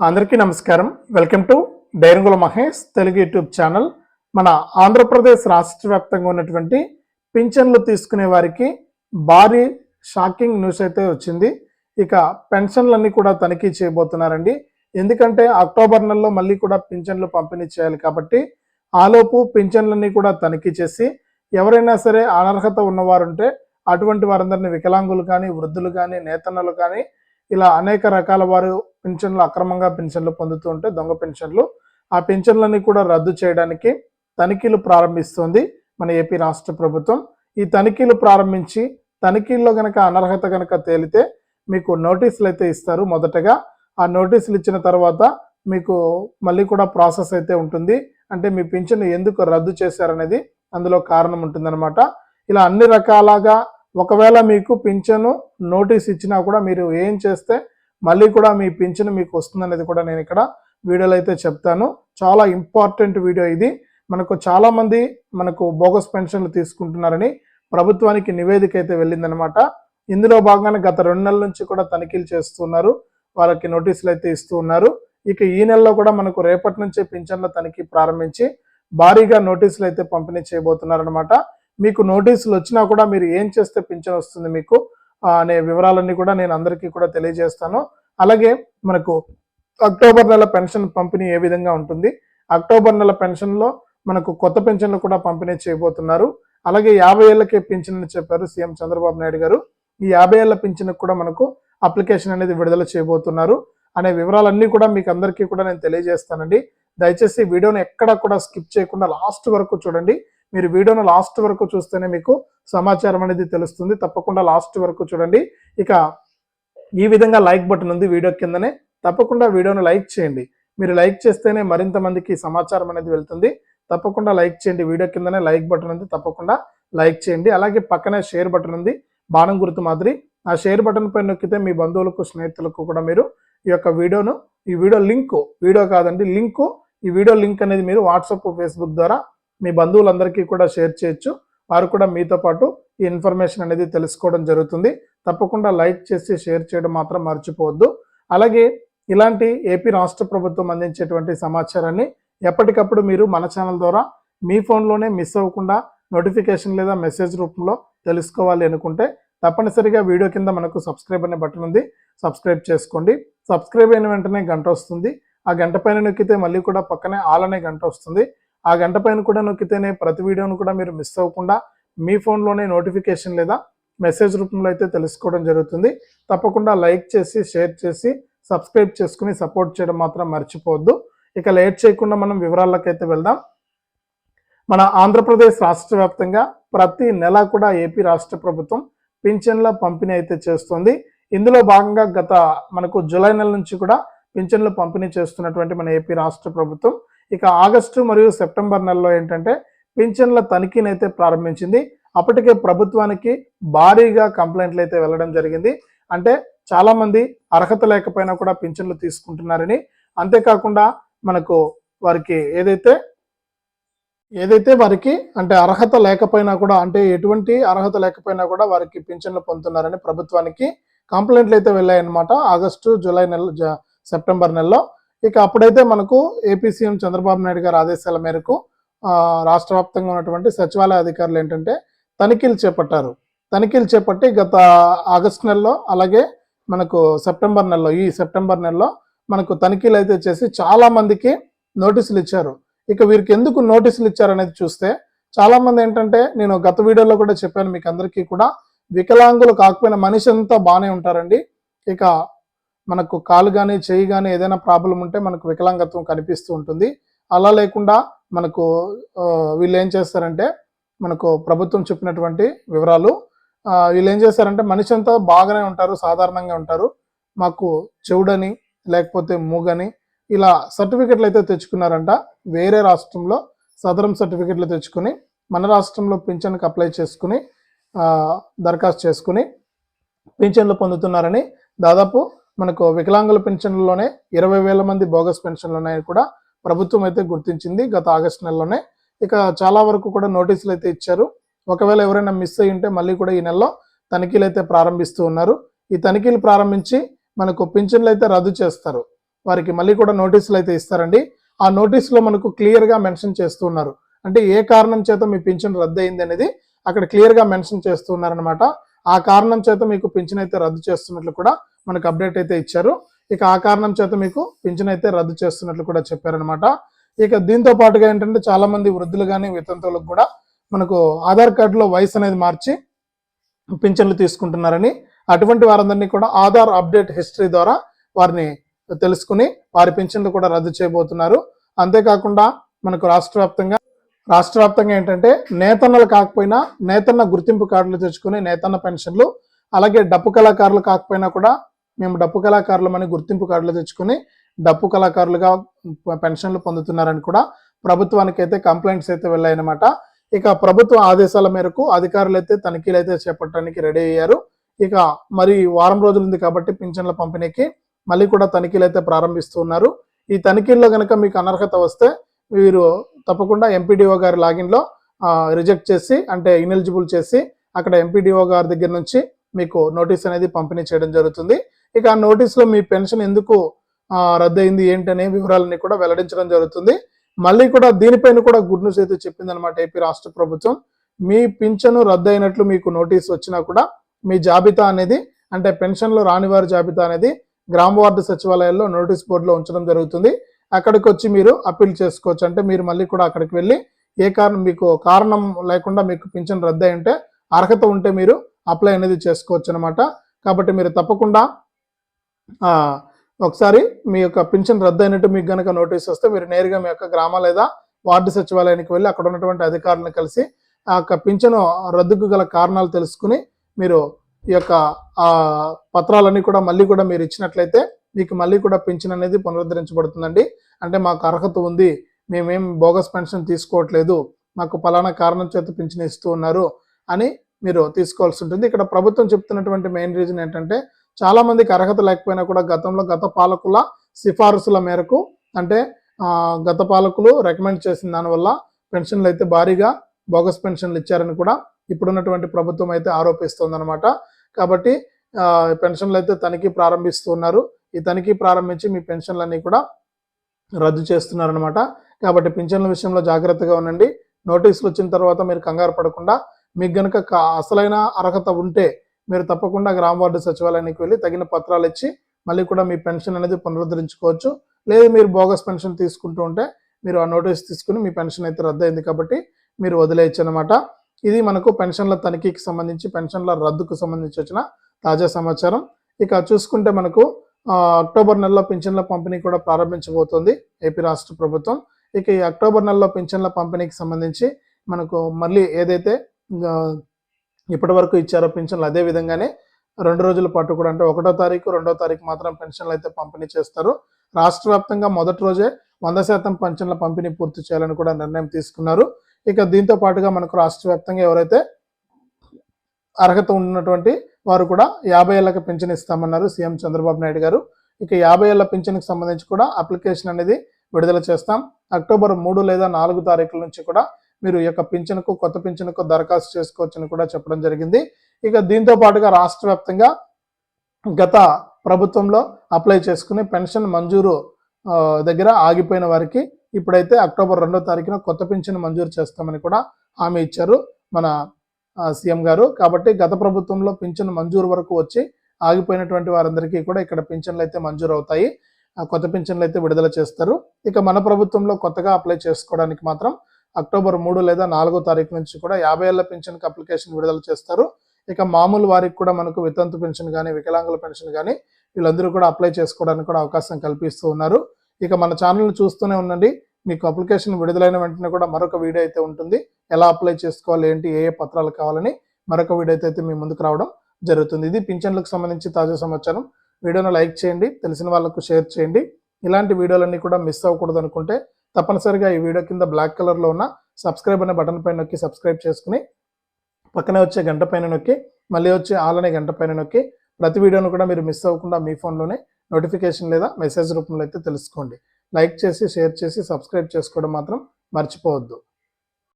అందరికీ నమస్కారం. Welcome to డైరంగుల మహేష్ తెలుగు యూట్యూబ్ ఛానల్. మన ఆంధ్రప్రదేశ్ రాష్ట్ర వ్యాప్తంగా ఉన్నటువంటి పింఛన్లు తీసుకునే వారికి భారీ షాకింగ్ న్యూస్ అయితే వచ్చింది. ఇక పెన్షన్లన్నీ కూడా తనిఖీ చేయబోతున్నారండి. ఎందుకంటే అక్టోబర్ నెలలో మళ్ళీ కూడా పింఛన్లు పంపిణీ చేయాలి కాబట్టి ఆలోపు పింఛన్లన్నీ కూడా తనిఖీ చేసి ఎవరైనా సరే అనర్హత ఉన్నవారుంటే అటువంటి వారందరినీ వికలాంగులు కానీ వృద్ధులు కానీ నేతన్నలు కానీ ఇలా అనేక రకాల వారు పింఛన్లు అక్రమంగా పింఛన్లు పొందుతూ ఉంటే దొంగ పెన్షన్లు ఆ పెన్షన్లన్నీ కూడా రద్దు చేయడానికి తనిఖీలు ప్రారంభిస్తోంది మన ఏపీ రాష్ట్ర ప్రభుత్వం. ఈ తనిఖీలు ప్రారంభించి తనిఖీల్లో గనక అనర్హత గనక తేలితే మీకు నోటీసులు అయితే ఇస్తారు మొదటగా. ఆ నోటీసులు ఇచ్చిన తర్వాత మీకు మళ్ళీ కూడా ప్రాసెస్ అయితే ఉంటుంది. అంటే మీ పింఛన్ ఎందుకు రద్దు చేశారనేది అందులో కారణం ఉంటుందన్నమాట. ఇలా అన్ని రకాలుగా ఒకవేళ మీకు పింఛను నోటీస్ ఇచ్చినా కూడా మీరు ఏం చేస్తే మళ్ళీ కూడా మీ పింఛను మీకు వస్తుందనేది కూడా నేను ఇక్కడ వీడియోలో అయితే చెప్తాను. చాలా ఇంపార్టెంట్ వీడియో ఇది. మనకు చాలామంది మనకు బోగస్ పెన్షన్లు తీసుకుంటున్నారని ప్రభుత్వానికి నివేదిక అయితే వెళ్ళిందనమాట. ఇందులో భాగంగానే గత రెండు నెలల నుంచి కూడా తనిఖీలు చేస్తున్నారు. వాళ్ళకి నోటీసులు అయితే ఇస్తూ ఉన్నారు. ఇక ఈ నెలలో కూడా మనకు రేపటి నుంచే పింఛన్ల తనిఖీ ప్రారంభించి భారీగా నోటీసులు అయితే పంపిణీ చేయబోతున్నారనమాట. మీకు నోటీసులు వచ్చినా కూడా మీరు ఏం చేస్తే పింఛన్ వస్తుంది మీకు అనే వివరాలన్నీ కూడా నేను అందరికీ కూడా తెలియజేస్తాను. అలాగే మనకు అక్టోబర్ నెల పెన్షన్ పంపిణీ ఏ విధంగా ఉంటుంది? అక్టోబర్ నెల పెన్షన్లో మనకు కొత్త పెన్షన్లు కూడా పంపిణీ చేయబోతున్నారు. అలాగే యాభై ఏళ్ళకే పింఛన్ అని చెప్పారు సీఎం చంద్రబాబు నాయుడు గారు. ఈ యాభై ఏళ్ళ పింఛన్ కూడా మనకు అప్లికేషన్ అనేది విడుదల చేయబోతున్నారు. అనే వివరాలన్నీ కూడా మీకు అందరికీ కూడా నేను తెలియజేస్తానండి. దయచేసి వీడియోని ఎక్కడా కూడా స్కిప్ చేయకుండా లాస్ట్ వరకు చూడండి. మీరు వీడియోను లాస్ట్ వరకు చూస్తేనే మీకు సమాచారం అనేది తెలుస్తుంది. తప్పకుండా లాస్ట్ వరకు చూడండి. ఇక ఈ విధంగా లైక్ బటన్ ఉంది వీడియో కిందనే. తప్పకుండా వీడియోను లైక్ చేయండి. మీరు లైక్ చేస్తేనే మరింత మందికి సమాచారం అనేది వెళ్తుంది. తప్పకుండా లైక్ చేయండి. వీడియో కిందనే లైక్ బటన్ ఉంది. తప్పకుండా లైక్ చేయండి. అలాగే పక్కనే షేర్ బటన్ ఉంది. బాణం గుర్తు మాదిరి. ఆ షేర్ బటన్ పైన నొక్కితే మీ బంధువులకు స్నేహితులకు కూడా మీరు ఈ యొక్క వీడియోను ఈ వీడియో లింక్ వీడియో కాదండి లింకు ఈ వీడియో లింక్ అనేది మీరు వాట్సాప్ ఫేస్బుక్ ద్వారా మీ బంధువులందరికీ కూడా షేర్ చేయొచ్చు. వారు కూడా మీతో పాటు ఈ ఇన్ఫర్మేషన్ అనేది తెలుసుకోవడం జరుగుతుంది. తప్పకుండా లైక్ చేసి షేర్ చేయడం మాత్రం మర్చిపోవద్దు. అలాగే ఇలాంటి ఏపీ రాష్ట్ర ప్రభుత్వం అందించేటువంటి సమాచారాన్ని ఎప్పటికప్పుడు మీరు మన ఛానల్ ద్వారా మీ ఫోన్లోనే మిస్ అవ్వకుండా నోటిఫికేషన్ లేదా మెసేజ్ రూపంలో తెలుసుకోవాలి అనుకుంటే తప్పనిసరిగా వీడియో కింద మనకు సబ్స్క్రైబ్ అనే బటన్ ఉంది. సబ్స్క్రైబ్ చేసుకోండి. సబ్స్క్రైబ్ అయిన వెంటనే గంట వస్తుంది. ఆ గంట పైన నొక్కితే మళ్ళీ కూడా పక్కనే ఆల్ అనే గంట వస్తుంది. ఆ గంట పైన కూడా నొక్కితేనే ప్రతి వీడియోను కూడా మీరు మిస్ అవ్వకుండా మీ ఫోన్లోనే నోటిఫికేషన్ లేదా మెసేజ్ రూపంలో అయితే తెలుసుకోవడం జరుగుతుంది. తప్పకుండా లైక్ చేసి షేర్ చేసి సబ్స్క్రైబ్ చేసుకుని సపోర్ట్ చేయడం మాత్రం మర్చిపోవద్దు. ఇక లేట్ చేయకుండా మనం వివరాలకైతే వెళ్దాం. మన ఆంధ్రప్రదేశ్ రాష్ట్ర వ్యాప్తంగా ప్రతి నెల కూడా ఏపీ రాష్ట్ర ప్రభుత్వం పింఛన్ల పంపిణీ అయితే చేస్తుంది. ఇందులో భాగంగా గత మనకు జూలై నెల నుంచి కూడా పింఛన్లు పంపిణీ చేస్తున్నటువంటి మన ఏపీ రాష్ట్ర ప్రభుత్వం ఇక ఆగస్టు మరియు సెప్టెంబర్ నెలలో ఏంటంటే పింఛన్ల తనిఖీని అయితే ప్రారంభించింది. అప్పటికే ప్రభుత్వానికి భారీగా కంప్లైంట్లు అయితే వెళ్ళడం జరిగింది. అంటే చాలామంది అర్హత లేకపోయినా కూడా పింఛన్లు తీసుకుంటున్నారని. అంతేకాకుండా మనకు వారికి ఏదైతే ఏదైతే వారికి అంటే అర్హత లేకపోయినా కూడా అంటే ఎటువంటి అర్హత లేకపోయినా కూడా వారికి పింఛన్లు పొందుతున్నారని ప్రభుత్వానికి కంప్లైంట్లు అయితే వెళ్ళాయన్నమాట. ఆగస్టు జూలై నెల సెప్టెంబర్ నెలలో. ఇక అప్పుడైతే మనకు ఏపీ సీఎం చంద్రబాబు నాయుడు గారి ఆదేశాల మేరకు రాష్ట్ర వ్యాప్తంగా ఉన్నటువంటి సచివాలయ అధికారులు ఏంటంటే తనిఖీలు చేపట్టారు. తనిఖీలు చేపట్టి గత ఆగస్టు నెలలో అలాగే మనకు సెప్టెంబర్ నెలలో ఈ సెప్టెంబర్ నెలలో మనకు తనిఖీలు అయితే చేసి చాలా మందికి నోటీసులు ఇచ్చారు. ఇక వీరికి ఎందుకు నోటీసులు ఇచ్చారనేది చూస్తే చాలా మంది ఏంటంటే నేను గత వీడియోలో కూడా చెప్పాను మీకు అందరికీ కూడా వికలాంగులు కాకపోయినా మనిషి అంతా బాగానే ఉంటారండి. ఇక మనకు కాలు కానీ చెయ్యి కానీ ఏదైనా ప్రాబ్లం ఉంటే మనకు వికలాంగత్వం కనిపిస్తూ ఉంటుంది. అలా లేకుండా మనకు వీళ్ళు ఏం చేస్తారంటే మనకు ప్రభుత్వం చెప్పినటువంటి వివరాలు వీళ్ళు ఏం చేస్తారంటే మనిషి అంతా బాగానే ఉంటారు సాధారణంగా ఉంటారు. మాకు చెవుడని లేకపోతే మూగని ఇలా సర్టిఫికెట్లు అయితే తెచ్చుకున్నారంట. వేరే రాష్ట్రంలో సదరం సర్టిఫికెట్లు తెచ్చుకుని మన రాష్ట్రంలో పింఛన్కి అప్లై చేసుకుని దరఖాస్తు చేసుకుని పింఛన్లు పొందుతున్నారని దాదాపు మనకు వికలాంగుల పెన్షన్లలోనే ఇరవై వేల మంది బోగస్ పెన్షన్లు ఉన్నాయని కూడా ప్రభుత్వం అయితే గుర్తించింది గత ఆగస్టు నెలలోనే. ఇక చాలా వరకు కూడా నోటీసులు అయితే ఇచ్చారు. ఒకవేళ ఎవరైనా మిస్ అయ్యి ఉంటే మళ్ళీ కూడా ఈ నెలలో తనిఖీలు అయితే ప్రారంభిస్తూ ఉన్నారు. ఈ తనిఖీలు ప్రారంభించి మనకు పింఛన్లు అయితే రద్దు చేస్తారు. వారికి మళ్ళీ కూడా నోటీసులు అయితే ఇస్తారండి. ఆ నోటీసులో మనకు క్లియర్గా మెన్షన్ చేస్తున్నారు అంటే ఏ కారణం చేత మీ పింఛన్ రద్దు అయింది అనేది అక్కడ క్లియర్గా మెన్షన్ చేస్తున్నారనమాట ఆ కారణం చేత మీకు పింఛన్ అయితే రద్దు చేస్తున్నట్లు కూడా మనకు అప్డేట్ అయితే ఇచ్చారు. ఇక ఆ కారణం చేత మీకు పింఛన్ అయితే రద్దు చేస్తున్నట్లు కూడా చెప్పారనమాట ఇక దీంతో పాటుగా ఏంటంటే చాలా మంది వృద్ధులు కానీ వితంతువులకు కూడా మనకు ఆధార్ కార్డులో వయసు అనేది మార్చి పింఛన్లు తీసుకుంటున్నారని అటువంటి వారందరినీ కూడా ఆధార్ అప్డేట్ హిస్టరీ ద్వారా వారిని తెలుసుకుని వారి పింఛన్లు కూడా రద్దు చేయబోతున్నారు. అంతేకాకుండా మనకు రాష్ట్ర వ్యాప్తంగా రాష్ట్ర వ్యాప్తంగా ఏంటంటే నేతన్నలు కాకపోయినా నేతన్న గుర్తింపు కార్డులు తెచ్చుకుని నేతన్న పెన్షన్లు అలాగే డప్పు కళాకారులు కాకపోయినా కూడా మేము డప్పు కళాకారులమని గుర్తింపు కార్డులు తెచ్చుకుని డప్పు కళాకారులుగా పెన్షన్లు పొందుతున్నారని కూడా ప్రభుత్వానికి అయితే కంప్లైంట్స్ అయితే వెళ్ళాయన్నమాట. ఇక ప్రభుత్వ ఆదేశాల మేరకు అధికారులు అయితే తనిఖీలు అయితే చేపట్టడానికి రెడీ అయ్యారు. ఇక మరి వారం రోజులు ఉంది కాబట్టి పింఛన్ల పంపిణీకి మళ్ళీ కూడా తనిఖీలు అయితే ప్రారంభిస్తున్నారు ఈ తనిఖీల్లో కనుక మీకు అనర్హత వస్తే వీరు తప్పకుండా ఎంపీడీఓ గారి లాగిన్లో రిజెక్ట్ చేసి అంటే ఇనెలిజిబుల్ చేసి అక్కడ ఎంపీడీఓ గారి దగ్గర నుంచి మీకు నోటీస్ అనేది పంపిణీ చేయడం జరుగుతుంది. ఇక ఆ నోటీస్లో మీ పెన్షన్ ఎందుకు రద్దయింది ఏంటనే వివరాలన్నీ కూడా వెల్లడించడం జరుగుతుంది. మళ్ళీ కూడా దీనిపైన కూడా గుడ్ న్యూస్ అయితే చెప్పింది అనమాట ఏపీ రాష్ట్ర ప్రభుత్వం. మీ పింఛను రద్దు అయినట్లు మీకు నోటీస్ వచ్చినా కూడా మీ జాబితా అనేది అంటే పెన్షన్లో రాని వారి జాబితా అనేది గ్రామ వార్డు సచివాలయాల్లో నోటీస్ బోర్డులో ఉంచడం జరుగుతుంది. అక్కడికి వచ్చి మీరు అప్పీల్ చేసుకోవచ్చు. అంటే మీరు మళ్ళీ కూడా అక్కడికి వెళ్ళి ఏ కారణం మీకు కారణం లేకుండా మీకు పింఛన్ రద్దు అయి ఉంటే అర్హత ఉంటే మీరు అప్లై అనేది చేసుకోవచ్చు అనమాట కాబట్టి మీరు తప్పకుండా ఒకసారి మీ యొక్క పింఛన్ రద్దు అయినట్టు మీకు గనక నోటీస్ వస్తే మీరు నేరుగా మీ యొక్క గ్రామ లేదా వార్డు సచివాలయానికి వెళ్ళి అక్కడ ఉన్నటువంటి అధికారులను కలిసి ఆ యొక్క పింఛను రద్దుకు గల కారణాలు తెలుసుకుని మీరు ఈ యొక్క ఆ పత్రాలన్నీ కూడా మళ్ళీ కూడా మీరు ఇచ్చినట్లయితే మీకు మళ్ళీ కూడా పింఛన్ అనేది పునరుద్ధరించబడుతుందండి. అంటే మాకు అర్హత ఉంది. మేమేం బోగస్ పెన్షన్ తీసుకోవట్లేదు. మాకు పలానా కారణం చేత పింఛన్ ఇస్తూ ఉన్నారు అని మీరు తీసుకోవాల్సి ఉంటుంది. ఇక్కడ ప్రభుత్వం చెప్తున్నటువంటి మెయిన్ రీజన్ ఏంటంటే చాలా మందికి అర్హత లేకపోయినా కూడా గతంలో గత పాలకుల సిఫారసుల మేరకు అంటే గత పాలకులు రికమెండ్ చేసిన దానివల్ల పెన్షన్లు అయితే భారీగా బోగస్ పెన్షన్లు ఇచ్చారని కూడా ఇప్పుడున్నటువంటి ప్రభుత్వం అయితే ఆరోపిస్తోందనమాట కాబట్టి పెన్షన్లు అయితే తనిఖీ ప్రారంభిస్తున్నారు. ఈ తనిఖీ ప్రారంభించి మీ పెన్షన్లన్నీ కూడా రద్దు చేస్తున్నారనమాట కాబట్టి పింఛన్ల విషయంలో జాగ్రత్తగా ఉండండి. నోటీసులు వచ్చిన తర్వాత మీరు కంగారు పడకుండా మీకు కనుక అసలైన అర్హత ఉంటే మీరు తప్పకుండా గ్రామ వార్డు సచివాలయానికి వెళ్ళి తగిన పత్రాలు ఇచ్చి మళ్ళీ కూడా మీ పెన్షన్ అనేది పునరుద్ధరించుకోవచ్చు. లేదు మీరు బోగస్ పెన్షన్ తీసుకుంటూ ఉంటే మీరు ఆ నోటీస్ తీసుకుని మీ పెన్షన్ అయితే రద్దయింది కాబట్టి మీరు వదిలేయచ్చు అనమాట ఇది మనకు పెన్షన్ల తనిఖీకి సంబంధించి పెన్షన్ల రద్దుకు సంబంధించి వచ్చిన తాజా సమాచారం. ఇక చూసుకుంటే మనకు అక్టోబర్ నెలలో పింఛన్ల పంపిణీ కూడా ప్రారంభించబోతోంది ఏపీ రాష్ట్ర ప్రభుత్వం. ఇక ఈ అక్టోబర్ నెలలో పింఛన్ల పంపిణీకి సంబంధించి మనకు మళ్ళీ ఏదైతే ఇప్పటి వరకు ఇచ్చారో పింఛన్లు అదే విధంగానే రెండు రోజుల పాటు కూడా అంటే ఒకటో తారీఖు రెండో తారీఖు మాత్రం పెన్షన్లు అయితే పంపిణీ చేస్తారు. రాష్ట్ర వ్యాప్తంగా మొదటి రోజే వంద శాతం పెన్షన్ల పంపిణీ పూర్తి చేయాలని కూడా నిర్ణయం తీసుకున్నారు. ఇక దీంతో పాటుగా మనకు రాష్ట్ర వ్యాప్తంగా ఎవరైతే అర్హత ఉన్నటువంటి వారు కూడా యాభై ఏళ్ళకి పెన్షన్ ఇస్తామన్నారు సీఎం చంద్రబాబు నాయుడు గారు. ఇక యాభై ఏళ్ళ పెన్షన్కి సంబంధించి కూడా అప్లికేషన్ అనేది విడుదల చేస్తాం. అక్టోబర్ మూడు లేదా నాలుగు తారీఖుల నుంచి కూడా మీరు ఈ యొక్క పింఛన్కు కొత్త పింఛన్కు దరఖాస్తు చేసుకోవచ్చని కూడా చెప్పడం జరిగింది. ఇక దీంతో పాటుగా రాష్ట్ర వ్యాప్తంగా గత ప్రభుత్వంలో అప్లై చేసుకుని పెన్షన్ మంజూరు దగ్గర ఆగిపోయిన వారికి ఇప్పుడైతే అక్టోబర్ రెండో తారీఖున కొత్త పింఛన్ మంజూరు చేస్తామని కూడా హామీ ఇచ్చారు మన సీఎం గారు. కాబట్టి గత ప్రభుత్వంలో పింఛన్ మంజూరు వరకు వచ్చి ఆగిపోయినటువంటి వారందరికీ కూడా ఇక్కడ పింఛన్లు అయితే మంజూరు అవుతాయి ఆ కొత్త పింఛన్లు అయితే విడుదల చేస్తారు. ఇక మన ప్రభుత్వంలో కొత్తగా అప్లై చేసుకోవడానికి మాత్రం అక్టోబర్ మూడు లేదా నాలుగో తారీఖు నుంచి కూడా యాభై ఏళ్ళ పింఛన్కి అప్లికేషన్ విడుదల చేస్తారు. ఇక మామూలు వారికి కూడా మనకు వితంతు పెన్షన్ కానీ వికలాంగుల పెన్షన్ కానీ వీళ్ళందరూ కూడా అప్లై చేసుకోవడానికి కూడా అవకాశం కల్పిస్తూ ఉన్నారు. ఇక మన ఛానల్ని చూస్తూనే ఉండండి. మీకు అప్లికేషన్ విడుదలైన వెంటనే కూడా మరొక వీడియో అయితే ఉంటుంది. ఎలా అప్లై చేసుకోవాలి ఏంటి ఏ ఏ పత్రాలు కావాలని మరొక వీడియో అయితే మీ ముందుకు రావడం జరుగుతుంది. ఇది పింఛన్లకు సంబంధించి తాజా సమాచారం. వీడియోను లైక్ చేయండి. తెలిసిన వాళ్ళకు షేర్ చేయండి. ఇలాంటి వీడియోలన్నీ కూడా మిస్ అవ్వకూడదు అనుకుంటే తప్పనిసరిగా ఈ వీడియో కింద బ్లాక్ కలర్లో ఉన్న సబ్స్క్రైబ్ అనే బటన్ పైన నొక్కి సబ్స్క్రైబ్ చేసుకుని పక్కనే వచ్చే గంట పైన నొక్కి మళ్ళీ వచ్చే ఆల్ అనే గంట పైన నొక్కి ప్రతి వీడియోను కూడా మీరు మిస్ అవ్వకుండా మీ ఫోన్లోనే నోటిఫికేషన్ లేదా మెసేజ్ రూపంలో అయితే తెలుసుకోండి. లైక్ చేసి షేర్ చేసి సబ్స్క్రైబ్ చేసుకోవడం మాత్రం మర్చిపోవద్దు.